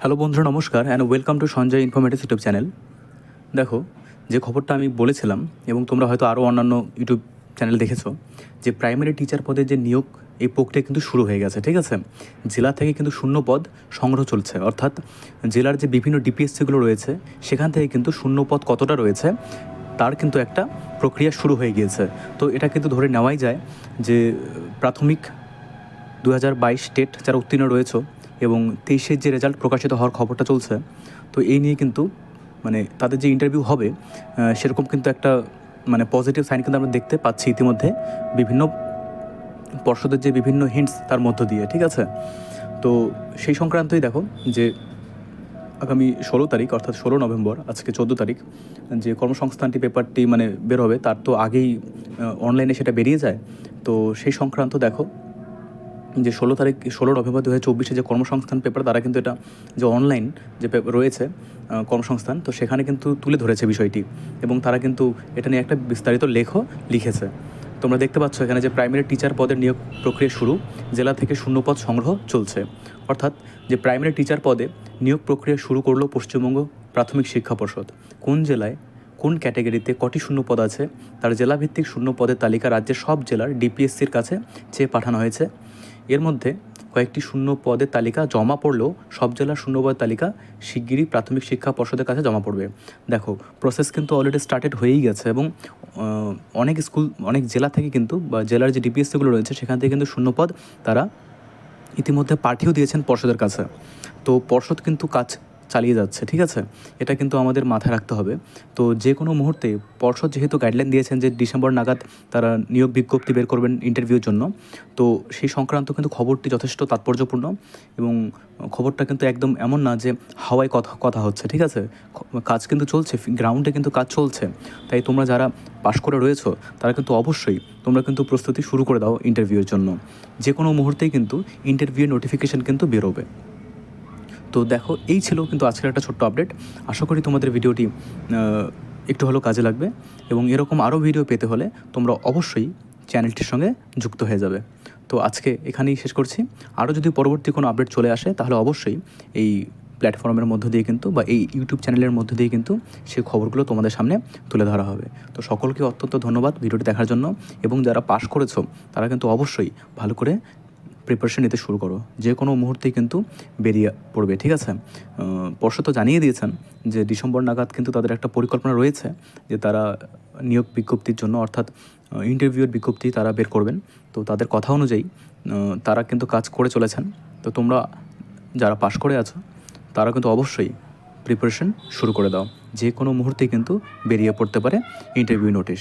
Hello বন্ধুরা, নমস্কার and welcome to Sanjay informative YouTube channel. দেখো, যে খবরটা আমি বলেছিলাম, এবং তোমরা হয়তো আরও অন্যান্য ইউটিউব চ্যানেল দেখেছ, যে প্রাইমারি টিচার পদের যে নিয়োগ, এই প্রক্রিয়া কিন্তু শুরু হয়ে গেছে, ঠিক আছে? জেলা থেকে কিন্তু শূন্য পদ সংগ্রহ চলছে, অর্থাৎ জেলার যে বিভিন্ন ডিপিএসসিগুলো রয়েছে, সেখান থেকে কিন্তু শূন্য পদ কতটা রয়েছে, তার কিন্তু একটা প্রক্রিয়া শুরু হয়ে গিয়েছে। তো এটা কিন্তু ধরে নেওয়াই যায় যে, প্রাথমিক দু হাজার বাইশ টেট যারা উত্তীর্ণ রয়েছে এবং তেইশের যে রেজাল্ট প্রকাশিত হওয়ার খবরটা চলছে, তো এই নিয়ে কিন্তু মানে তাদের যে ইন্টারভিউ হবে সেরকম কিন্তু একটা মানে পজিটিভ সাইন কিন্তু আমরা দেখতে পাচ্ছি ইতিমধ্যে বিভিন্ন পর্ষদের যে বিভিন্ন হিন্টস তার মধ্য দিয়ে, ঠিক আছে? তো সেই সংক্রান্তই দেখো যে আগামী ষোলো তারিখ, অর্থাৎ ষোলো নভেম্বর, আজকে চোদ্দ তারিখ, যে কর্মসংস্থানটি পেপারটি মানে বের হবে তার তো আগেই অনলাইনে সেটা বেরিয়ে যায়। তো সেই সংক্রান্ত দেখো যে ষোলো তারিখ, ষোলো নভেম্বর দু হাজার চব্বিশে যে কর্মসংস্থান পেপার তারা কিন্তু এটা যে অনলাইন যে রয়েছে কর্মসংস্থান, তো সেখানে কিন্তু তুলে ধরেছে বিষয়টি এবং তারা কিন্তু এটা নিয়ে একটা বিস্তারিত লেখও লিখেছে। তোমরা দেখতে পাচ্ছ এখানে যে প্রাইমারি টিচার পদের নিয়োগ প্রক্রিয়া শুরু, জেলা থেকে শূন্যপদ সংগ্রহ চলছে। অর্থাৎ যে প্রাইমারি টিচার পদে নিয়োগ প্রক্রিয়া শুরু করল পশ্চিমবঙ্গ প্রাথমিক শিক্ষা পর্ষদ। কোন জেলায়, কোন ক্যাটাগরিতে কটি শূন্য পদ আছে, তার জেলাভিত্তিক শূন্য পদের তালিকা রাজ্যের সব জেলার ডিপিএসসির কাছে চেয়ে পাঠানো হয়েছে। এর মধ্যে কয়েকটি শূন্য পদের তালিকা জমা পড়লেও সব জেলার শূন্য পদের তালিকা শিগগিরই প্রাথমিক শিক্ষা পর্ষদের কাছে জমা পড়বে। দেখো প্রসেস কিন্তু অলরেডি স্টার্টেড হয়েই গেছে এবং অনেক স্কুল, অনেক জেলা থেকে কিন্তু বা জেলার যে ডিপিএসসিগুলো রয়েছে, সেখান থেকে কিন্তু শূন্য পদ তারা ইতিমধ্যে পাঠিয়েও দিয়েছেন পর্ষদের কাছে। তো পর্ষদ কিন্তু কাজ চালিয়ে যাচ্ছে, ঠিক আছে? এটা কিন্তু আমাদের মাথায় রাখতে হবে। তো যে কোনো মুহূর্তে পর্ষদ যেহেতু গাইডলাইন দিয়েছেন যে ডিসেম্বর নাগাদ তারা নিয়োগ বিজ্ঞপ্তি বের করবেন ইন্টারভিউর জন্য, তো সেই সংক্রান্ত কিন্তু খবরটি যথেষ্ট তাৎপর্যপূর্ণ এবং খবরটা কিন্তু একদম এমন না যে হাওয়ায় কথা কথা হচ্ছে, ঠিক আছে? কাজ কিন্তু চলছে গ্রাউন্ডে কিন্তু কাজ চলছে। তাই তোমরা যারা পাশ করে রয়েছো, তারা কিন্তু অবশ্যই তোমরা কিন্তু প্রস্তুতি শুরু করে দাও ইন্টারভিউয়ের জন্য। যে কোনো মুহূর্তেই কিন্তু ইন্টারভিউ নোটিফিকেশন কিন্তু বেরোবে। তো দেখো, এই ছিল কিন্তু আজকের একটা ছোট্ট আপডেট আশা করি তোমাদের ভিডিওটি একটু হলেও কাজে লাগবে এবং এরকম আরও ভিডিও পেতে হলে তোমরা অবশ্যই চ্যানেলটির সঙ্গে যুক্ত হয়ে যাবে। তো আজকে এখানেই শেষ করছি। আরও যদি পরবর্তী কোনো আপডেট চলে আসে, তাহলে অবশ্যই এই প্ল্যাটফর্মের মধ্য দিয়ে কিন্তু বা এই ইউটিউব চ্যানেলের মধ্য দিয়ে কিন্তু সেই খবরগুলো তোমাদের সামনে তুলে ধরা হবে। তো সকলকে অত্যন্ত ধন্যবাদ ভিডিওটি দেখার জন্য এবং যারা পাশ করেছ, তারা কিন্তু অবশ্যই ভালো করে প্রিপারেশন নিতে শুরু করো। যে কোনো মুহূর্তেই কিন্তু বেরিয়ে পড়বে, ঠিক আছে? পর্ষদ তো জানিয়ে দিয়েছেন যে ডিসেম্বর নাগাদ কিন্তু তাদের একটা পরিকল্পনা রয়েছে যে তারা নিয়োগ বিজ্ঞপ্তির জন্য, অর্থাৎ ইন্টারভিউয়ের বিজ্ঞপ্তি তারা বের করবেন। তো তাদের কথা অনুযায়ী তারা কিন্তু কাজ করে চলেছেন। তো তোমরা যারা পাশ করে আছো, তারা কিন্তু অবশ্যই প্রিপারেশন শুরু করে দাও। যে কোনো মুহূর্তেই কিন্তু বেরিয়ে পড়তে পারে ইন্টারভিউ নোটিশ